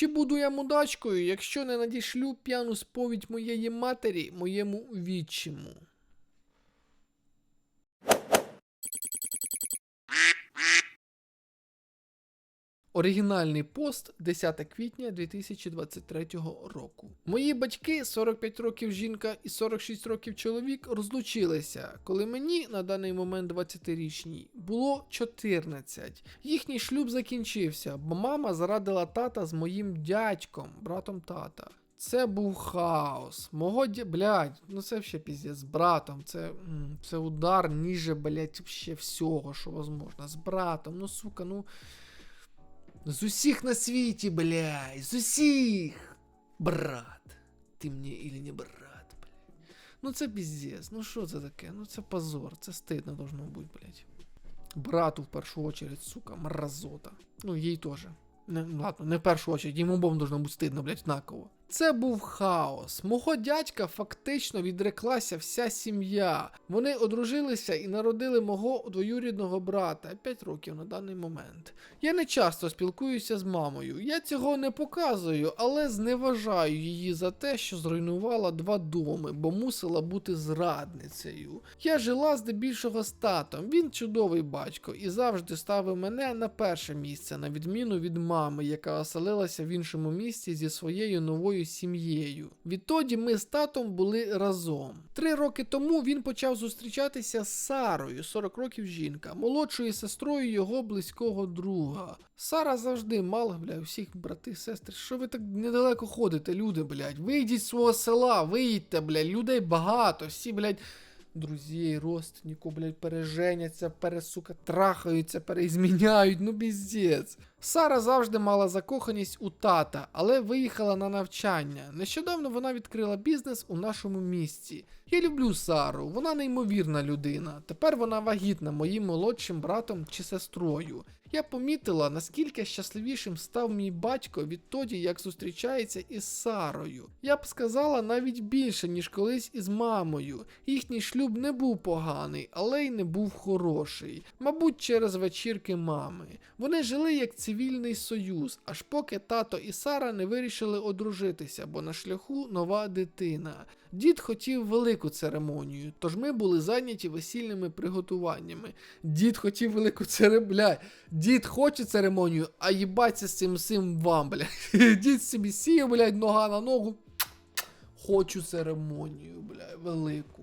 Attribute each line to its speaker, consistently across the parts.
Speaker 1: Чи буду я мудачкою, якщо не надішлю п'яну сповідь моєї матері моєму відчиму? Оригінальний пост 10 квітня 2023 року. Мої батьки, 45 років жінка і 46 років чоловік, розлучилися, коли мені на даний момент 20-річній було 14. Їхній шлюб закінчився, бо мама зарадила тата з моїм дядьком, братом тата. Це був хаос. Мого дя... блядь, ну це ще піздець, з братом. Це, це удар ніже, блядь, ще всього, що возможно. З братом, ну сука, ну. З усіх на світі, блядь, з усіх. Брат. Ти мені или не брат, блядь. Ну це піздець, ну що це таке? Ну це позор, це стидно должно бути, блядь. Брату в першу очередь, сука, мразота. Ну, їй теж. Не, ну, ладно, не в першу очередь, їм обом должно бути стидно, блядь, однаково. Це був хаос. Мого дядька фактично відреклася вся сім'я. Вони одружилися і народили мого двоюрідного брата 5 років на даний момент. Я не часто спілкуюся з мамою. Я цього не показую, але зневажаю її за те, що зруйнувала два доми, бо мусила бути зрадницею. Я жила здебільшого з татом. Він чудовий батько і завжди ставив мене на перше місце, на відміну від мами, яка оселилася в іншому місті зі своєю новою сім'єю. Відтоді ми з татом були разом. Три роки тому він почав зустрічатися з Сарою, 40 років жінка, молодшою сестрою його близького друга. Сара завжди мала, бля, всіх брати, сестри. Що ви так недалеко ходите, люди, блядь? Вийдіть з свого села, виїдьте, блядь, людей багато, всі, блядь. Друзей, родственників, блядь, переженяться, пересука, трахаються, переізміняють, ну піздець. Сара завжди мала закоханість у тата, але виїхала на навчання. Нещодавно вона відкрила бізнес у нашому місті. Я люблю Сару, вона неймовірна людина. Тепер вона вагітна моїм молодшим братом чи сестрою. Я помітила, наскільки щасливішим став мій батько відтоді, як зустрічається із Сарою. Я б сказала навіть більше, ніж колись із мамою. Їхній шлюб не був поганий, але й не був хороший. Мабуть, через вечірки мами. Вони жили як цивільний союз, аж поки тато і Сара не вирішили одружитися, бо на шляху нова дитина. Дід хотів велику церемонію, тож ми були зайняті весільними приготуваннями. Дід хотів велику церемонію. Бля, дід хоче церемонію, а їбаться з цим всім вам, бля. Дід собі сіє, блядь, нога на ногу. Хочу церемонію, бля, велику.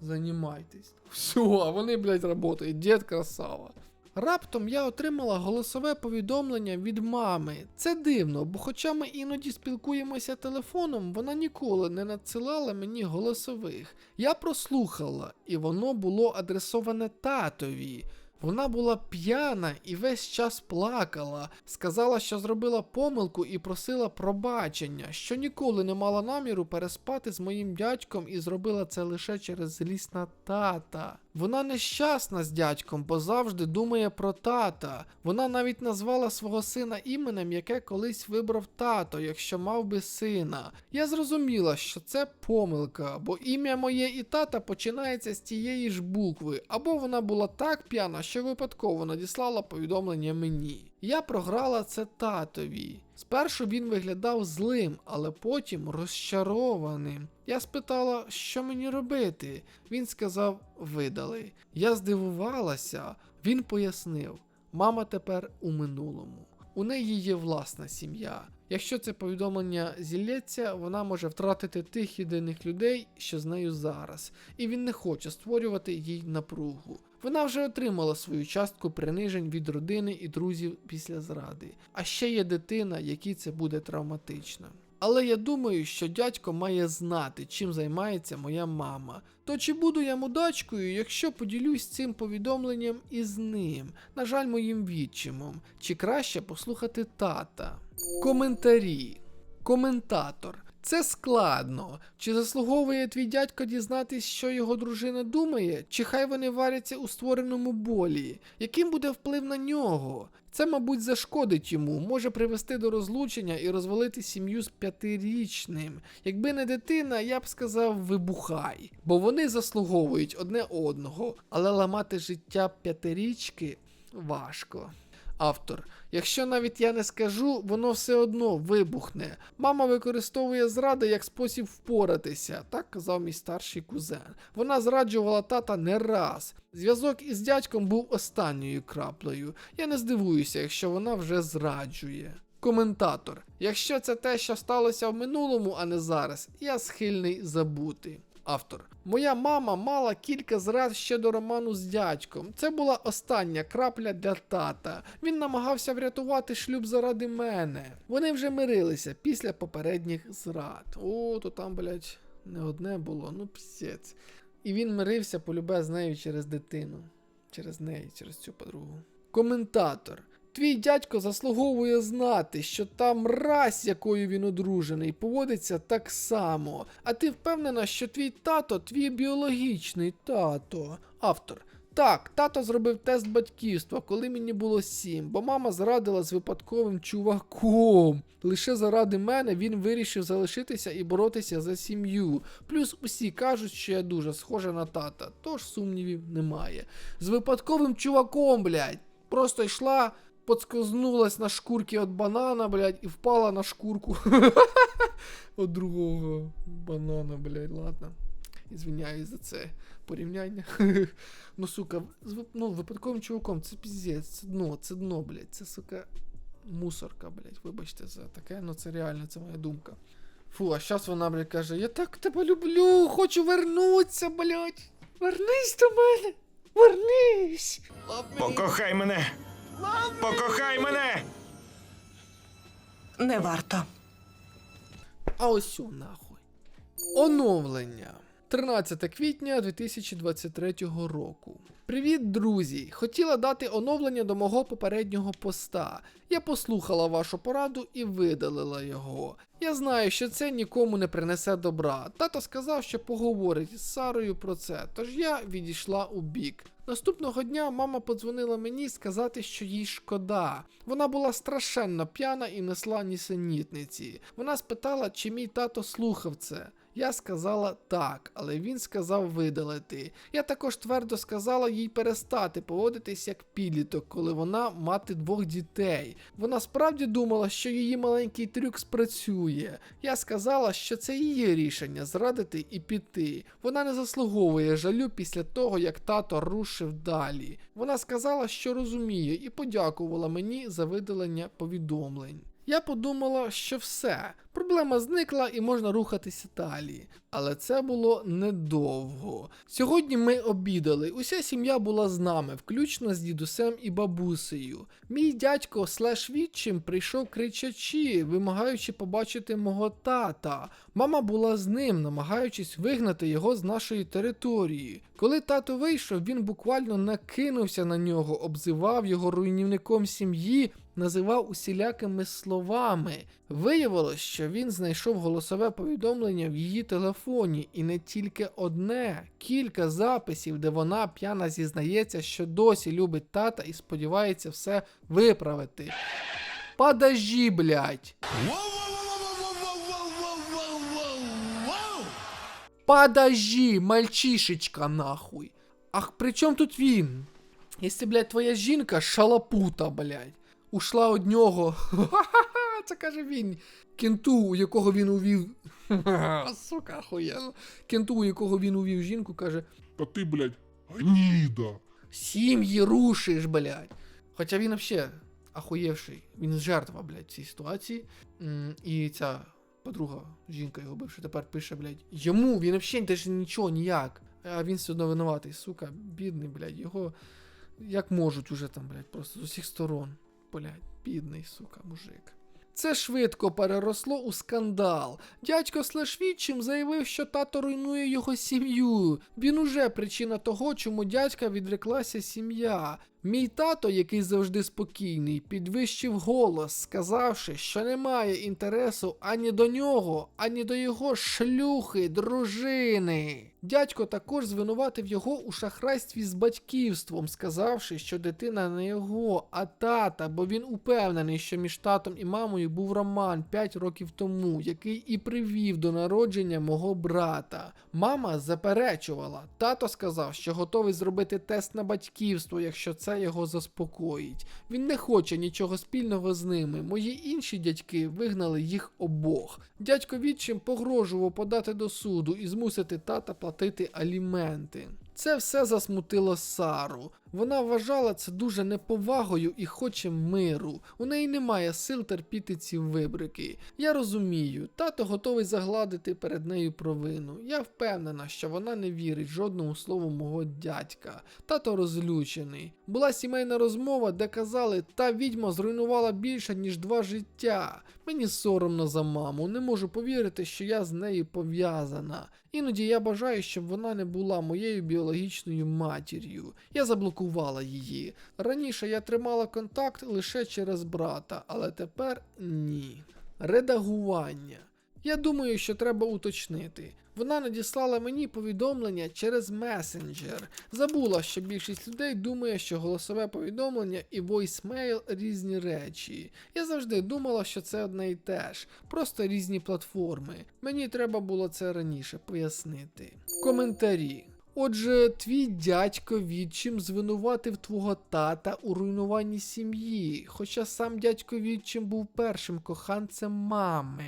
Speaker 1: Занімайтесь. Все, а вони, блядь, работають. Дід красава. Раптом я отримала голосове повідомлення від мами. Це дивно, бо хоча ми іноді спілкуємося телефоном, вона ніколи не надсилала мені голосових. Я прослухала, і воно було адресоване татові. Вона була п'яна і весь час плакала, сказала, що зробила помилку і просила пробачення, що ніколи не мала наміру переспати з моїм дядьком і зробила це лише через злість на тата. Вона нещасна з дядьком, бо завжди думає про тата. Вона навіть назвала свого сина іменем, яке колись вибрав тато, якщо мав би сина. Я зрозуміла, що це помилка, бо ім'я моє і тата починається з тієї ж букви, або вона була так п'яна, що випадково надіслала повідомлення мені. Я програла це татові. Спершу він виглядав злим, але потім розчарованим. Я спитала, що мені робити. Він сказав видали. Я здивувалася. Він пояснив: мама тепер у минулому. У неї є власна сім'я. Якщо це повідомлення зілється, вона може втратити тих єдиних людей, що з нею зараз, і він не хоче створювати їй напругу. Вона вже отримала свою частку принижень від родини і друзів після зради. А ще є дитина, якій це буде травматично. Але я думаю, що дядько має знати, чим займається моя мама. То чи буду я мудачкою, якщо поділюсь цим повідомленням із ним, на жаль, моїм відчимом, чи краще послухати тата? Коментарі. Коментатор. Це складно. Чи заслуговує твій дядько дізнатись, що його дружина думає, чи хай вони варяться у створеному болі? Яким буде вплив на нього? Це, мабуть, зашкодить йому, може привести до розлучення і розвалити сім'ю з п'ятирічним. Якби не дитина, я б сказав вибухай, бо вони заслуговують одне одного, але ламати життя п'ятирічки важко. Автор. Якщо навіть я не скажу, воно все одно вибухне. Мама використовує зради як спосіб впоратися, так казав мій старший кузен. Вона зраджувала тата не раз. Зв'язок із дядьком був останньою краплею. Я не здивуюся, якщо вона вже зраджує. Коментатор. Якщо це те, що сталося в минулому, а не зараз, я схильний забути. Автор. Моя мама мала кілька зрад ще до роману з дядьком. Це була остання крапля для тата. Він намагався врятувати шлюб заради мене. Вони вже мирилися після попередніх зрад. О, то там, блядь, не одне було, ну псець. І він мирився полюбе з нею через дитину. Через неї, через цю подругу. Коментатор. Твій дядько заслуговує знати, що та мразь, якою він одружений, поводиться так само. А ти впевнена, що твій тато твій біологічний тато. Автор. Так, тато зробив тест батьківства, коли мені було сім, бо мама зрадила з випадковим чуваком. Лише заради мене він вирішив залишитися і боротися за сім'ю. Плюс усі кажуть, що я дуже схожа на тата, тож сумнівів немає. З випадковим чуваком, блядь, просто йшла, подскознулась на шкурки від банана, блядь, і впала на шкурку от другого банана, блядь, ладно. Ізвиняюсь за це порівняння. ну, сука, з ну, випадковим чуваком, це піздець, це дно, це дно, блядь, це, сука, мусорка, блядь, вибачте за таке, ну це реально, це моя думка. Фу, а зараз вона, блядь, каже, я так тебе люблю, хочу вернутися, блядь. Вернись до мене. Вернись.
Speaker 2: Покохай мене! Покохай мене!
Speaker 3: Не варто.
Speaker 1: А ось о, нахуй. Оновлення. 13 квітня 2023 року. Привіт, друзі! Хотіла дати оновлення до мого попереднього поста. Я послухала вашу пораду і видалила його. Я знаю, що це нікому не принесе добра. Тато сказав, що поговорить з Сарою про це, тож я відійшла у бік. Наступного дня мама подзвонила мені сказати, що їй шкода. Вона була страшенно п'яна і несла нісенітниці. Вона спитала, чи мій тато слухав це. Я сказала так, але він сказав видалити. Я також твердо сказала їй перестати поводитись як підліток, коли вона мати двох дітей. Вона справді думала, що її маленький трюк спрацює. Я сказала, що це її рішення зрадити і піти. Вона не заслуговує жалю після того, як тато рушив далі. Вона сказала, що розуміє, і подякувала мені за видалення повідомлень. Я подумала, що все, проблема зникла і можна рухатися далі. Але це було недовго. Сьогодні ми обідали. Уся сім'я була з нами, включно з дідусем і бабусею. Мій дядько слеш відчим прийшов кричачи, вимагаючи побачити мого тата. Мама була з ним, намагаючись вигнати його з нашої території. Коли тато вийшов, він буквально накинувся на нього, обзивав його руйнівником сім'ї називав усілякими словами. Виявилось, що він знайшов голосове повідомлення в її телефоні, і не тільки одне, кілька записів, де вона п'яна зізнається, що досі любить тата і сподівається все виправити. Подожди, блядь. Подожди, мальчишечка, нахуй. Ах, при чому тут він? Якщо, блядь, твоя жінка шалапута, блядь, ушла од нього. Це каже він. Кенту, у якого він увів. Сука, охуєнно. Кенту, у якого він увів жінку, каже:
Speaker 4: Та ти, блядь, гніда.
Speaker 1: сім'ї рушиш, блядь. Хоча він взагалі ахуєвший. Він жертва, блядь, цієї ситуації. М, І ця подруга, жінка його бивша, тепер пише, блядь, йому він взагалі теж нічого ніяк. А він все одно винуватий, сука, бідний, блядь, його як можуть уже там, блядь, просто з усіх сторон. Блядь, бідний, сука, мужик. Це швидко переросло у скандал. Дядько Слешвідчим заявив, що тато руйнує його сім'ю. Він уже причина того, чому дядька відреклася сім'я. Мій тато, який завжди спокійний, підвищив голос, сказавши, що немає інтересу ані до нього, ані до його шлюхи, дружини. Дядько також звинуватив його у шахрайстві з батьківством, сказавши, що дитина не його, а тата, бо він упевнений, що між татом і мамою був роман 5 років тому, який і привів до народження мого брата. Мама заперечувала. Тато сказав, що готовий зробити тест на батьківство, якщо це його заспокоїть. Він не хоче нічого спільного з ними. Мої інші дядьки вигнали їх обох. Дядько відчим погрожував подати до суду і змусити тата платити аліменти. Це все засмутило Сару. Вона вважала це дуже неповагою і хоче миру. У неї немає сил терпіти ці вибрики. Я розумію, тато готовий загладити перед нею провину. Я впевнена, що вона не вірить жодному слову мого дядька. Тато розлючений. Була сімейна розмова, де казали, та відьма зруйнувала більше, ніж два життя. Мені соромно за маму, не можу повірити, що я з нею пов'язана. Іноді я бажаю, щоб вона не була моєю біологічною матір'ю. Я заблокувала її. Раніше я тримала контакт лише через брата, але тепер ні. Редагування. Я думаю, що треба уточнити. Вона надіслала мені повідомлення через месенджер. Забула, що більшість людей думає, що голосове повідомлення і voicemail різні речі. Я завжди думала, що це одне і те ж, просто різні платформи. Мені треба було це раніше пояснити. Коментарі. Отже, твій дядько відчим звинуватив твого тата у руйнуванні сім'ї, хоча сам дядько відчим був першим коханцем мами.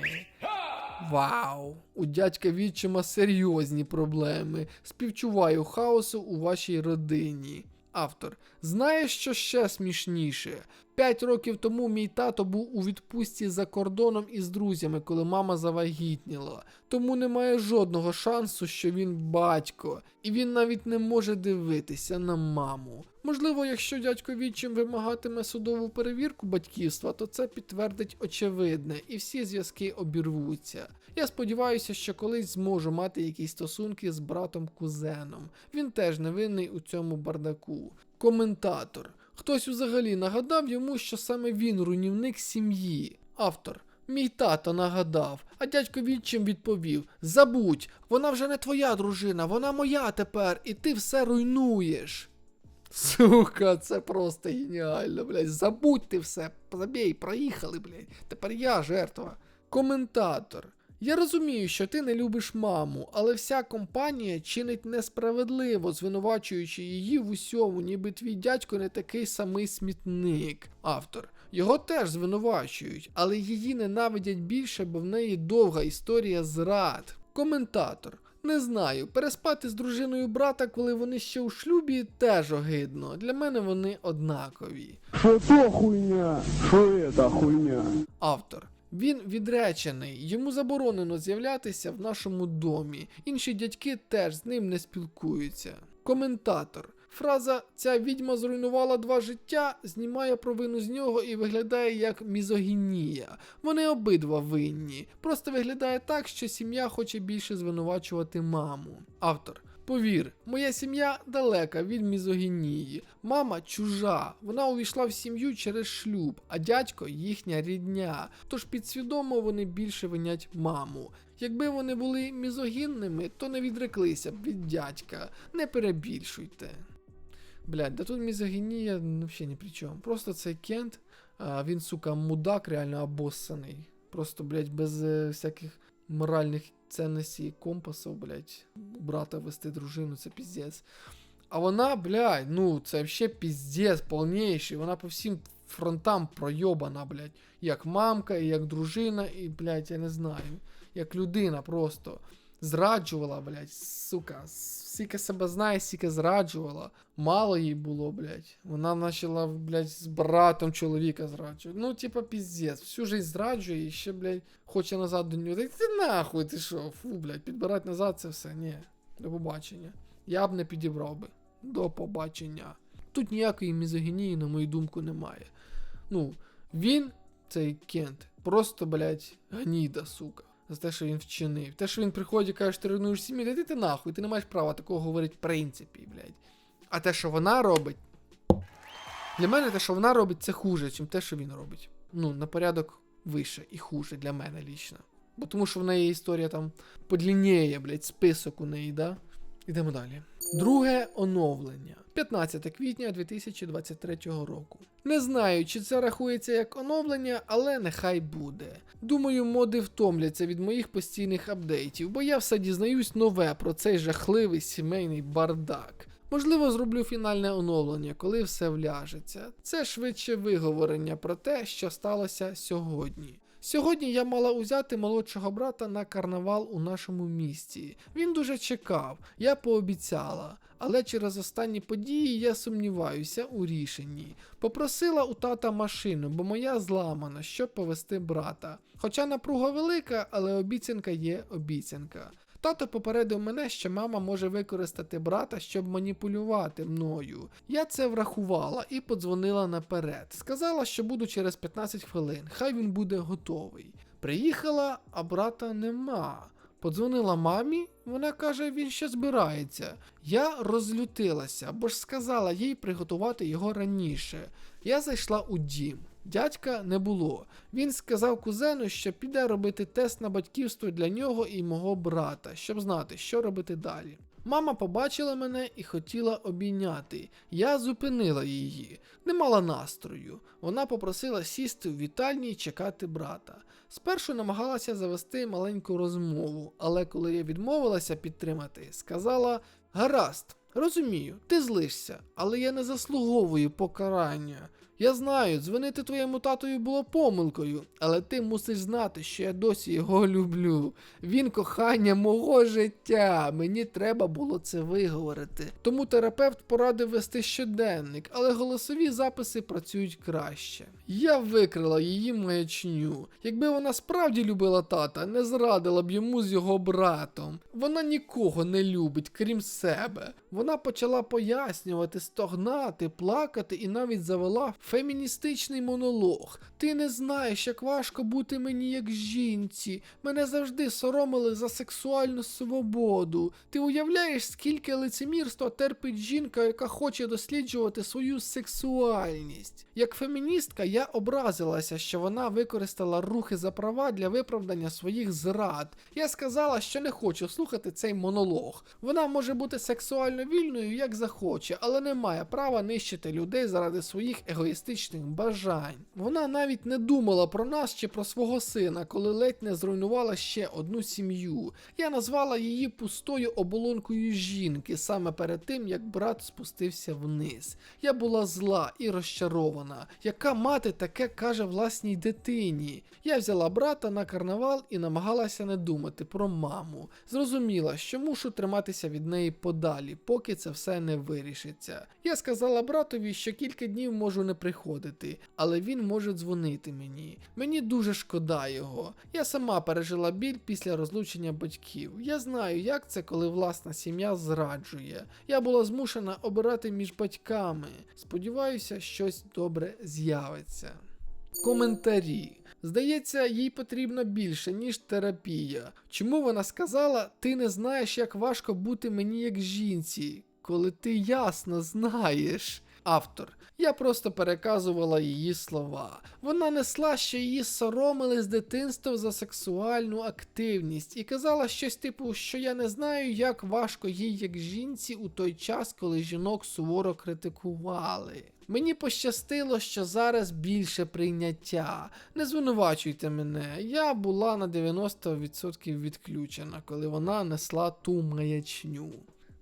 Speaker 1: Вау! У дядька відчима серйозні проблеми. Співчуваю хаосу у вашій родині. Автор. Знаєш, що ще смішніше? П'ять років тому мій тато був у відпустці за кордоном із друзями, коли мама завагітніла. Тому немає жодного шансу, що він батько, і він навіть не може дивитися на маму. Можливо, якщо дядько відчим вимагатиме судову перевірку батьківства, то це підтвердить очевидне, і всі зв'язки обірвуться. Я сподіваюся, що колись зможу мати якісь стосунки з братом-кузеном. Він теж не винний у цьому бардаку. Коментатор. Хтось взагалі нагадав йому, що саме він руйнівник сім'ї. Автор. Мій тато нагадав, а дядько відчим відповів: Забудь, вона вже не твоя дружина, вона моя тепер, і ти все руйнуєш. Сука, це просто геніально, блядь. Забудьте все, забій, проїхали, блядь. Тепер я жертва. Коментатор. Я розумію, що ти не любиш маму, але вся компанія чинить несправедливо, звинувачуючи її в усьому, ніби твій дядько не такий самий смітник. Автор. Його теж звинувачують, але її ненавидять більше, бо в неї довга історія зрад. Коментатор. Не знаю, переспати з дружиною брата, коли вони ще у шлюбі, теж огидно. Для мене вони однакові.
Speaker 3: Що то хуйня? Що це хуйня?
Speaker 1: Автор. Він відречений, йому заборонено з'являтися в нашому домі. Інші дядьки теж з ним не спілкуються. Коментатор. Фраза Ця відьма зруйнувала два життя знімає провину з нього і виглядає як мізогінія. Вони обидва винні. Просто виглядає так, що сім'я хоче більше звинувачувати маму. Автор. Повір, моя сім'я далека від мізогінії. Мама чужа. Вона увійшла в сім'ю через шлюб, а дядько їхня рідня. Тож підсвідомо вони більше винять маму. Якби вони були мізогінними, то не відреклися б від дядька. Не перебільшуйте. Блядь, да тут мізогінія взагалі ні при чому. Просто цей Кент, він, сука, мудак реально обоссаний. Просто, блядь, без е, всяких моральних цінностей і компасів, блядь, брата вести дружину, це піздець. А вона, блядь, ну, це вообще піздець повніший. Вона по всім фронтам пройобана, блядь. Як мамка, і як дружина, і, блядь, я не знаю. Як людина просто. Зраджувала, блядь, сука. Скільки себе знає, стільки зраджувала. Мало їй було, блядь. Вона почала, блядь, з братом чоловіка зраджувати. Ну, типа, піздець. Всю жизнь зраджує і ще, блядь, хоче назад до нього. Та ти нахуй, ти що? Фу, блядь, підбирати назад це все. Ні. До побачення. Я б не підібрав би. До побачення. Тут ніякої мізогінії, на мою думку, немає. Ну, він, цей Кент, просто, блядь, гніда, сука. За те, що він вчинив. Те, що він приходить і каже, що ти руйнуєш сім'ю, та ти ти нахуй, ти не маєш права такого говорити в принципі, блядь. А те, що вона робить. Для мене те, що вона робить, це хуже, ніж те, що він робить. Ну, на порядок вище і хуже для мене лічно. Бо тому що в неї історія там подлінніє, блядь, список у неї, да? Ідемо далі. Друге оновлення. 15 квітня 2023 року. Не знаю, чи це рахується як оновлення, але нехай буде. Думаю, моди втомляться від моїх постійних апдейтів, бо я все дізнаюсь нове про цей жахливий сімейний бардак. Можливо, зроблю фінальне оновлення, коли все вляжеться. Це швидше виговорення про те, що сталося сьогодні. Сьогодні я мала узяти молодшого брата на карнавал у нашому місті. Він дуже чекав, я пообіцяла, але через останні події я сумніваюся у рішенні. Попросила у тата машину, бо моя зламана, щоб повести брата. Хоча напруга велика, але обіцянка є обіцянка. Тато попередив мене, що мама може використати брата, щоб маніпулювати мною. Я це врахувала і подзвонила наперед. Сказала, що буду через 15 хвилин, хай він буде готовий. Приїхала, а брата нема. Подзвонила мамі, вона каже, він ще збирається. Я розлютилася, бо ж сказала їй приготувати його раніше. Я зайшла у дім. Дядька не було. Він сказав кузену, що піде робити тест на батьківство для нього і мого брата, щоб знати, що робити далі. Мама побачила мене і хотіла обійняти. Я зупинила її. Не мала настрою. Вона попросила сісти в вітальні і чекати брата. Спершу намагалася завести маленьку розмову, але коли я відмовилася підтримати, сказала: Гаразд, розумію, ти злишся, але я не заслуговую покарання. Я знаю, дзвонити твоєму татові було помилкою, але ти мусиш знати, що я досі його люблю. Він кохання мого життя. Мені треба було це виговорити. Тому терапевт порадив вести щоденник, але голосові записи працюють краще. Я викрила її маячню. Якби вона справді любила тата, не зрадила б йому з його братом. Вона нікого не любить, крім себе. Вона почала пояснювати, стогнати, плакати і навіть завела феміністичний монолог. Ти не знаєш, як важко бути мені як жінці. Мене завжди соромили за сексуальну свободу. Ти уявляєш, скільки лицемірства терпить жінка, яка хоче досліджувати свою сексуальність. Як феміністка, я образилася, що вона використала рухи за права для виправдання своїх зрад. Я сказала, що не хочу слухати цей монолог. Вона може бути сексуально вільною, як захоче, але не має права нищити людей заради своїх егоїстичних бажань. Вона навіть не думала про нас чи про свого сина, коли ледь не зруйнувала ще одну сім'ю. Я назвала її пустою оболонкою жінки саме перед тим, як брат спустився вниз. Я була зла і розчарована. Яка мати таке каже власній дитині? Я взяла брата на карнавал і намагалася не думати про маму. Зрозуміла, що мушу триматися від неї подалі, поки це все не вирішиться. Я сказала братові, що кілька днів можу не приходити, але він може дзвонити мені. Мені дуже шкода його. Я сама пережила біль після розлучення батьків. Я знаю, як це, коли власна сім'я зраджує. Я була змушена обирати між батьками. Сподіваюся, щось добре з'явиться. Коментарі. Здається, їй потрібно більше, ніж терапія. Чому вона сказала, ти не знаєш, як важко бути мені як жінці, коли ти ясно знаєш? Автор. Я просто переказувала її слова. Вона несла, що її соромили з дитинства за сексуальну активність, і казала щось типу, що я не знаю, як важко їй як жінці у той час, коли жінок суворо критикували. Мені пощастило, що зараз більше прийняття. Не звинувачуйте мене, я була на 90% відключена, коли вона несла ту маячню.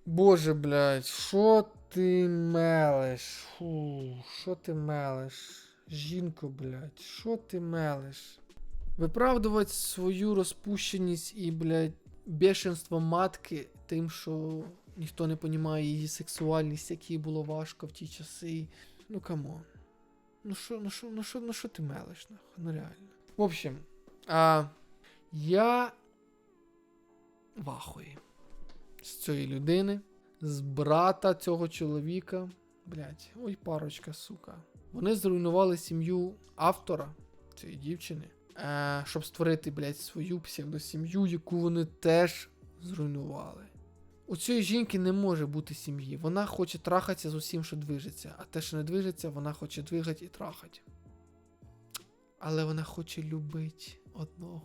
Speaker 1: Боже, блядь, що ти мелеш? Фу, що ти мелеш? Жінко, блядь, що ти мелеш? Виправдувати свою розпущеність і, блядь, бешенство матки тим, що ніхто не понімає її сексуальність, як їй було важко в ті часи. Ну камон. Ну що, ну що, ну що, ну що ти мелеш, нахуй? Ну реально. В общем, а, я в ахуї з цієї людини, з брата цього чоловіка. Блять, ой, парочка, сука. Вони зруйнували сім'ю автора цієї дівчини, е, щоб створити, блять, свою псевдосім'ю, яку вони теж зруйнували. У цієї жінки не може бути сім'ї. Вона хоче трахатися з усім, що движеться, а те, що не движеться, вона хоче двигати і трахати. Але вона хоче любити одного.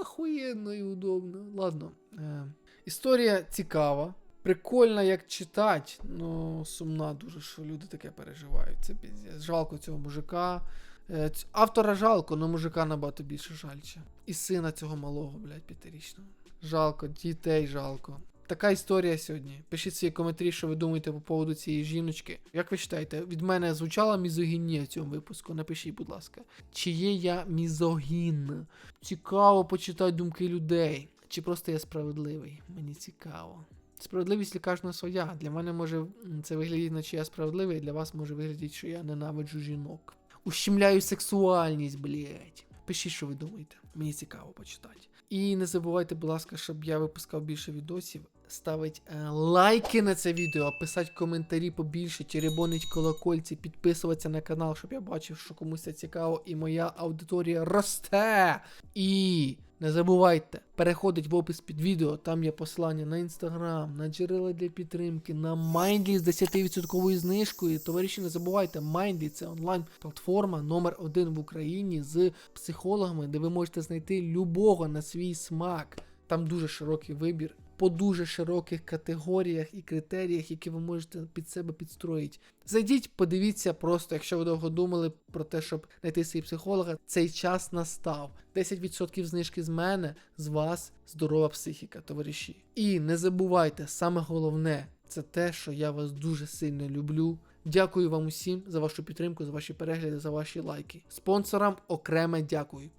Speaker 1: А, охуєнно і удобно. Ладно. Е, історія цікава. Прикольна, як читати, ну сумна дуже, що люди таке переживають. Це піздець. Жалко цього мужика. Е, Автора жалко, але мужика набагато більше жальче. І сина цього малого, блядь, п'ятирічного. Жалко, дітей жалко. Така історія сьогодні. Пишіть свої коментарі, що ви думаєте по поводу цієї жіночки. Як ви вважаєте, від мене звучала мізогінія в цьому випуску? Напишіть, будь ласка. Чи є я мізогін? Цікаво почитати думки людей. Чи просто я справедливий? Мені цікаво. Справедливість для кожного своя. Для мене може це виглядати, наче я справедливий, для вас може виглядати, що я ненавиджу жінок. Ущемляю сексуальність, блять. Пишіть, що ви думаєте. Мені цікаво почитати. І не забувайте, будь ласка, щоб я випускав більше відосів. Ставить е, лайки на це відео, писати коментарі побільше, черебонить колокольці, підписуватися на канал, щоб я бачив, що комусь це цікаво, і моя аудиторія росте. І не забувайте, переходить в опис під відео, там є посилання на інстаграм, на джерела для підтримки, на Mindly з 10% знижкою. Товариші, не забувайте, Mindly це онлайн-платформа номер один в Україні з психологами, де ви можете знайти любого на свій смак. Там дуже широкий вибір по дуже широких категоріях і критеріях, які ви можете під себе підстроїти. Зайдіть, подивіться просто, якщо ви довго думали про те, щоб знайти свій психолога, цей час настав. 10% знижки з мене, з вас здорова психіка, товариші. І не забувайте, саме головне це те, що я вас дуже сильно люблю. Дякую вам усім за вашу підтримку, за ваші перегляди, за ваші лайки. Спонсорам окреме дякую.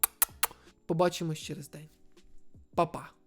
Speaker 1: Побачимось через день. Па-па.